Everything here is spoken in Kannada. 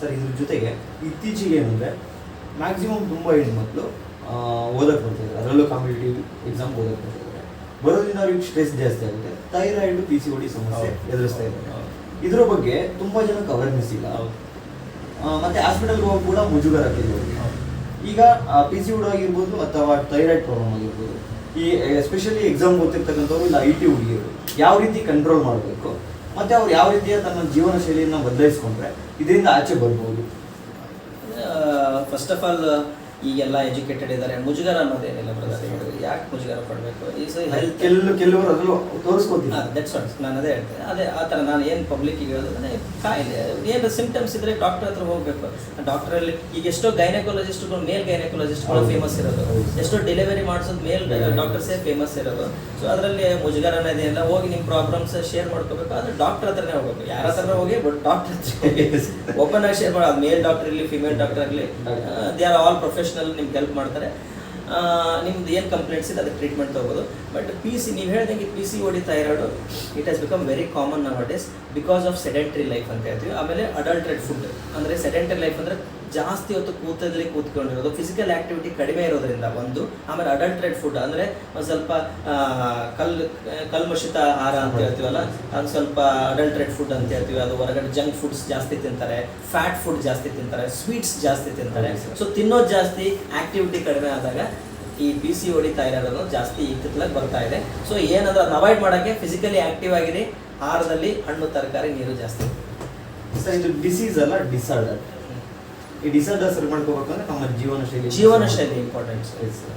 ಸರ್ ಇದ್ರ ಜೊತೆಗೆ ಇತ್ತೀಚೆಗೆ ಏನಂದರೆ ಮ್ಯಾಕ್ಸಿಮಮ್ ತುಂಬ ಹೆಣ್ಮಕ್ಳು ಓದಕ್ಕೆ ಬರ್ತಿದ್ದಾರೆ. ಅದರಲ್ಲೂ ಕಾಂಪಿಟೇಟಿವ್ ಎಕ್ಸಾಮ್ ಓದಕ್ಕೆ ಬರ್ತಿದ್ದಾರೆ. ಬರೋದ್ರಿಂದ ಅವ್ರಿಗೆ ಸ್ಟ್ರೆಸ್ ಜಾಸ್ತಿ ಆಗುತ್ತೆ. ಥೈರಾಯ್ಡ್ ಪಿ ಸಿ ಡಿ ಸಮಸ್ಯೆ. ಎದುರಿಸ್ತಾ ಇದ್ದಾರೆ. ಇದ್ರ ಬಗ್ಗೆ ತುಂಬ ಜನಕ್ಕೆ ಅವೇರ್ನೆಸ್ ಇಲ್ಲ. ಮತ್ತು ಹಾಸ್ಪಿಟಲ್ಗೆ ಹೋಗಿ ಕೂಡ ಮುಜುಗರ ಈಗ ಪಿ ಸಿ ಆಗಿರ್ಬೋದು ಅಥವಾ ಥೈರಾಯ್ಡ್ ಪ್ರಾಬ್ಲಮ್ ಆಗಿರ್ಬೋದು ಈ ಎಸ್ಪೆಷಲಿ ಎಕ್ಸಾಮ್ ಓದ್ತಿರ್ತಕ್ಕಂಥವ್ರು ಇಲ್ಲ ಐ ಟಿ ಹುಡುಗಿಯರು ಯಾವ ರೀತಿ ಕಂಟ್ರೋಲ್ ಮಾಡಬೇಕು? ಮತ್ತೆ ಅವ್ರು ಯಾವ ರೀತಿಯ ತನ್ನ ಜೀವನ ಶೈಲಿಯನ್ನು ಬದಲಾಯಿಸ್ಕೊಂಡ್ರೆ ಇದರಿಂದ ಆಚೆ ಬರ್ಬೋದು? ಫಸ್ಟ್ ಆಫ್ ಆಲ್ ಈಗೆಲ್ಲ ಎಜುಕೇಟೆಡ್ ಇದ್ದಾರೆ. ಮುಜುಗರ ಅನ್ನೋದೇನಿಲ್ಲ ಬ್ರದರ್ ಯಾಕೆ ಮುಜುಗರ ಪಡಬೇಕು ಈ ಕೆಲವರು ತೋರಿಸ್ಕೊತೀನಿ ದಟ್ಸ್ ವಾಟ್ ನಾನು ಅದೇ ಹೇಳ್ತೇನೆ. ಅದೇ ಆ ಥರ ನಾನು ಏನು ಪಬ್ಲಿಕ್ಕಿಗೆ ಹೇಳೋದಂದ್ರೆ ಕಾಯಿಲೆ. ಏನು ಸಿಂಪ್ಟಮ್ಸ್ ಇದ್ರೆ ಡಾಕ್ಟರ್ ಹತ್ರ ಹೋಗಬೇಕು. ಡಾಕ್ಟ್ರಲ್ಲಿ ಈಗ ಎಷ್ಟೋ ಗೈನಕಾಲಜಿಸ್ಟ್ಗಳು ಮೇಲ್ ಗೈನಕಾಲಜಿಸ್ಟ್ಗಳು. ಫೇಮಸ್ ಇರೋದು. ಎಷ್ಟೋ ಡೆಲಿವರಿ ಮಾಡಿಸೋದು ಮೇಲ್ ಡಾಕ್ಟರ್ಸೇ ಫೇಮಸ್ ಇರೋದು. ಸೊ ಅದರಲ್ಲಿ ಮುಜುಗರ ಅನ್ನೋದೇನಿಲ್ಲ ಹೋಗಿ ನಿಮ್ಮ ಪ್ರಾಬ್ಲಮ್ಸ್ ಶೇರ್ ಮಾಡ್ಕೋಬೇಕು. ಆದ್ರೆ ಡಾಕ್ಟರ್ ಹತ್ರನೇ ಹೋಗ್ಬೇಕು. ಯಾರ ಹತ್ರ ಹೋಗಿ. ಬಟ್ ಡಾಕ್ಟರ್ ಓಪನ್ ಆಗಿ ಶೇರ್ ಮಾಡೋದು ಮೇಲ್ ಡಾಕ್ಟರ್ ಇರಲಿ ಫಿಮೇಲ್ ಡಾಕ್ಟರ್ ಆಗಲಿ ದೇ ಆರ್ ಆಲ್ ಪ್ರೊಫೆಷನಲ್ ನಿಮ್ಗೆ ಹೆಲ್ಪ್ ಮಾಡ್ತಾರೆ. ನಿಮ್ದು ಏನು ಕಂಪ್ಲೇಂಟ್ಸ್ ಇದೆ, ಅದಕ್ಕೆ ಟ್ರೀಟ್ಮೆಂಟ್ ತೊಗೋದು ಬಟ್ ಪಿ ಸಿ ನೀವು ಹೇಳ್ದಂಗೆ P C O D thyroid it has become very common not days because of sedentary life ಅಂತ ಹೇಳ್ತೀವಿ. ಆಮೇಲೆ ಅಡಲ್ಟ್ರೆಡ್ ಫುಡ್ ಅಂದರೆ ಸೆಡೆಂಟ್ರಿ ಲೈಫ್ ಅಂದರೆ ಜಾಸ್ತಿ ಹೊತ್ತು ಕೂತದಲ್ಲಿ ಕೂತ್ಕೊಂಡಿರೋದು ಫಿಸಿಕಲ್ ಆಕ್ಟಿವಿಟಿ ಕಡಿಮೆ ಇರೋದ್ರಿಂದ ಒಂದು ಆಮೇಲೆ ಅಡಲ್ಟ್ರೇಟ್ ಫುಡ್ ಅಂದರೆ ಒಂದು ಸ್ವಲ್ಪ ಕಲ್ ಕಲ್ಮಶಿತ ಆಹಾರ ಅಂತ ಹೇಳ್ತೀವಲ್ಲ ಅದು ಸ್ವಲ್ಪ ಅಡಲ್ಟ್ರೇಟ್ ಫುಡ್ ಅಂತ ಹೇಳ್ತೀವಿ ಅದು ಹೊರಗಡೆ ಜಂಕ್ ಫುಡ್ಸ್ ಜಾಸ್ತಿ ತಿಂತಾರೆ ಫ್ಯಾಟ್ ಫುಡ್ ಜಾಸ್ತಿ ತಿಂತಾರೆ ಸ್ವೀಟ್ಸ್ ಜಾಸ್ತಿ ತಿಂತಾರೆ. ಸೊ ತಿನ್ನೋದು ಜಾಸ್ತಿ ಆಕ್ಟಿವಿಟಿ ಕಡಿಮೆ ಆದಾಗ ಈ ಪಿ ಸಿ ಓಡಿ ಥೈರಾಯ್ಡ್ ಜಾಸ್ತಿ ಇತ್ತಿತ್ತಲಾಗಿ ಬರ್ತಾ ಇದೆ. ಸೊ ಏನಂದ್ರೆ ಅದನ್ನ ಅವಾಯ್ಡ್ ಮಾಡೋಕ್ಕೆ ಫಿಸಿಕಲಿ ಆಕ್ಟಿವ್ ಆಗಿರಿ ಆಹಾರದಲ್ಲಿ ಹಣ್ಣು ತರಕಾರಿ ನೀರು ಜಾಸ್ತಿ. ಸರ್ ಇದು ಡಿಸೀಸ್ ಅಲ್ಲ ಡಿಸಾರ್ಡರ್ ಈ ಡಿಸಾರ್ಡರ್ ಸರಿ ಮಾಡ್ಕೋಬೇಕಂದ್ರೆ ನಮ್ಮ ಜೀವನ ಶೈಲಿ ಜೀವನ ಶೈಲಿ ಇಂಪಾರ್ಟೆಂಟ್ ಸರ್.